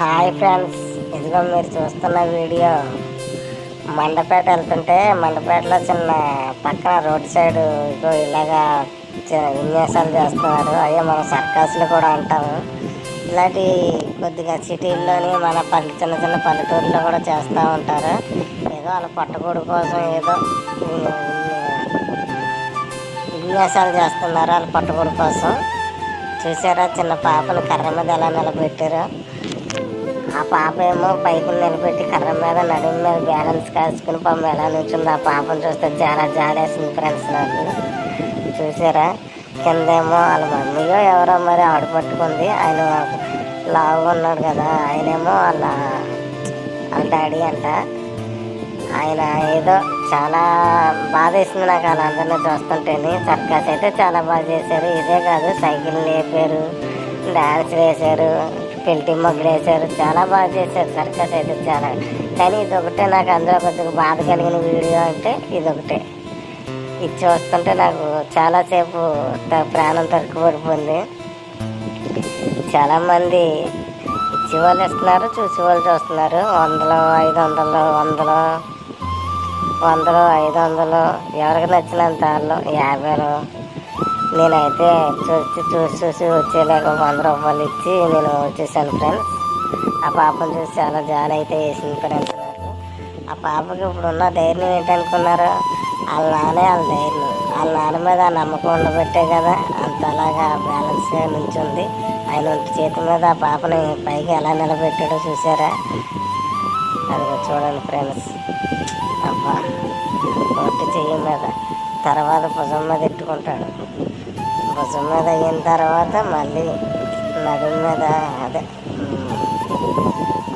Hi friends. ఇదిగో మీరు చూస్తున్న వీడియో. మండపేట వెళ్తుంటే మండపేటలో చిన్న పక్కన రోడ్ సైడ్ ఇగో ఇలాగా చి- విన్యాసాలు చేస్తున్నారు. అయ్యే మనం సర్కస్లు కూడా అంటాము. ఇలాంటి కొద్దిగా సిటీల్లోని మన పల్లె చిన్న చిన్న పల్లెటూరులో కూడా చేస్తూ ఉంటారు. ఏదో వాళ్ళ పట్టుకోడు కోసం ఏదో విన్యాసాలు చేస్తున్నారు వాళ్ళ పట్టుకోడు కోసం. చూసారా? చిన్న పాపను కర్ర మీద ఎలా నిలబెట్టారు. ఆ పాప ఏమో పైకి నిలబెట్టి కర్ర మీద నడుము మీద బ్యాలెన్స్ కాసుకుని పాపం ఎలా నుంచింది ఆ పాపను చూస్తే చాలా జాలేసింది ఫ్రెండ్స్ నాకు. చూసారా? కిందేమో వాళ్ళ మమ్మీయో ఎవరో మరి ఆడ పట్టుకుంది. ఆయన లావుగా ఉన్నాడు కదా ఆయనేమో వాళ్ళ వాళ్ళ డాడీ అంట. ఆయన ఏదో చాలా బాధ వేసింది నాకు వాళ్ళందరినీ చూస్తుంటేనే. సర్కస్ అయితే చాలా బాగా చేశారు. ఇదే కాదు సైకిల్ లేపారు డాన్స్ వేశారు. పెళ్ళి మొగ్గులు వేశారు. చాలా బాగా చేశారు. సర్కస్ అయితే చాలా. కానీ ఇది ఒకటే నాకు అందులో కొద్దిగా బాధ కలిగిన వీడియో అంటే ఇది ఒకటే ఇది చూస్తుంటే నాకు చాలాసేపు ప్రాణం తక్కువడిపోయింది చాలామంది ఇచ్చే వాళ్ళు ఇస్తున్నారు చూసే వాళ్ళు చూస్తున్నారు. వందలు ఐదు వందలు వందలు వందలు ఐదు వందలు ఎవరికి నచ్చినంత వాళ్ళు యాభైలో నేనైతే చూసి చూసి చూసి వచ్చేలాగా వంద రూపాయలు ఇచ్చి నేను వచ్చేసాను ఫ్రెండ్స్. ఆ పాపను చూసి చాలా జాలి అయితే వేసింది ఫ్రెండ్స్ నాకు. ఆ పాపకి ఇప్పుడు ఉన్న ధైర్యం ఏంటనుకున్నారు? వాళ్ళ నాన్నే వాళ్ళ ధైర్యం. వాళ్ళ నాన్న మీద ఆ నమ్మకం ఉండబట్టే కదా అంత అలాగా బ్యాలెన్స్గా నుంచుంది. ఆయన చేతి మీద ఆ పాపని పైకి ఎలా నిలబెట్టాడో చూసారా? అది చూడండి ఫ్రెండ్స్. అబ్బా ఒట్టి చెయ్యి మీద తర్వాత భుజం మీద ఎట్టుకుంటాడు భుజం మీద అయిన తర్వాత మళ్ళీ నడుము మీద అదే.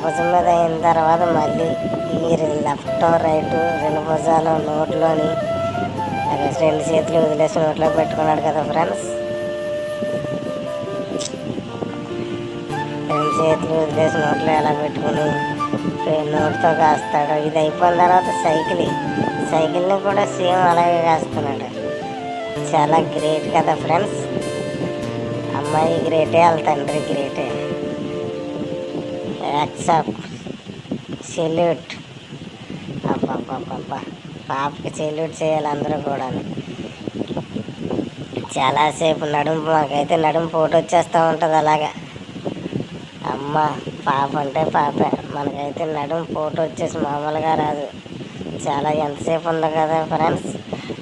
భుజం మీద అయిన తర్వాత మళ్ళీ ఈ లెఫ్ట్ రైట్ రెండు భుజాలు నోట్లోని రెండు చేతులు వదిలేసి నోట్లో పెట్టుకున్నాడు కదా ఫ్రెండ్స్. రెండు చేతులు వదిలేసి నోట్లో ఎలా పెట్టుకుని నోటితో కాస్తాడు. ఇది అయిపోయిన తర్వాత సైకిల్. సైకిల్ని కూడా సేమ్ అలాగే కాస్తున్నాడు. చాలా గ్రేట్ కదా ఫ్రెండ్స్. అమ్మాయి గ్రేటే వాళ్ళ తండ్రి గ్రేటే. యాక్సెప్ట్ సెల్యూట్ అబ్బాబ్బాబ్బా పాపకి సెల్యూట్ చేయాలి అందరూ కూడా చాలాసేపు నడుము మాకైతే నడుము పోటు వచ్చేస్తూ ఉంటుంది అలాగా. అమ్మ పాప అంటే పాపే. మనకైతే నడుము పోటు వచ్చేసి మామూలుగా రాదు. చాలా ఎంతసేపు ఉంది కదా ఫ్రెండ్స్.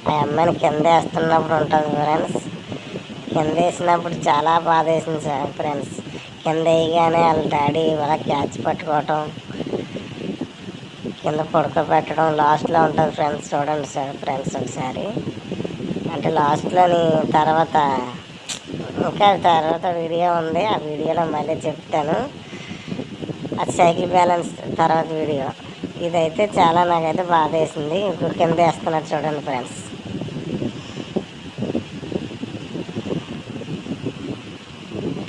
ఆ అమ్మాయిని కింద వేస్తున్నప్పుడు ఉంటుంది ఫ్రెండ్స్. కింద వేసినప్పుడు చాలా బాధ వేసింది సార్ ఫ్రెండ్స్. కింద వేయగానే వాళ్ళ డాడీ వాళ్ళ క్యాచ్ పట్టుకోవటం కింద పడుకోబెట్టడం లాస్ట్లో ఉంటుంది ఫ్రెండ్స్. చూడండి సార్ ఫ్రెండ్స్ ఒకసారి. అంటే లాస్ట్లోని తర్వాత ఇంకా తర్వాత వీడియో ఉంది. ఆ వీడియోలో మళ్ళీ చెప్తాను. అది సైకిల్ బ్యాలెన్స్ తర్వాత వీడియో. ఇదైతే చాలా నాకైతే బాధ వేసింది. ఇప్పుడు కింద వేస్తున్నారు చూడండి ఫ్రెండ్స్.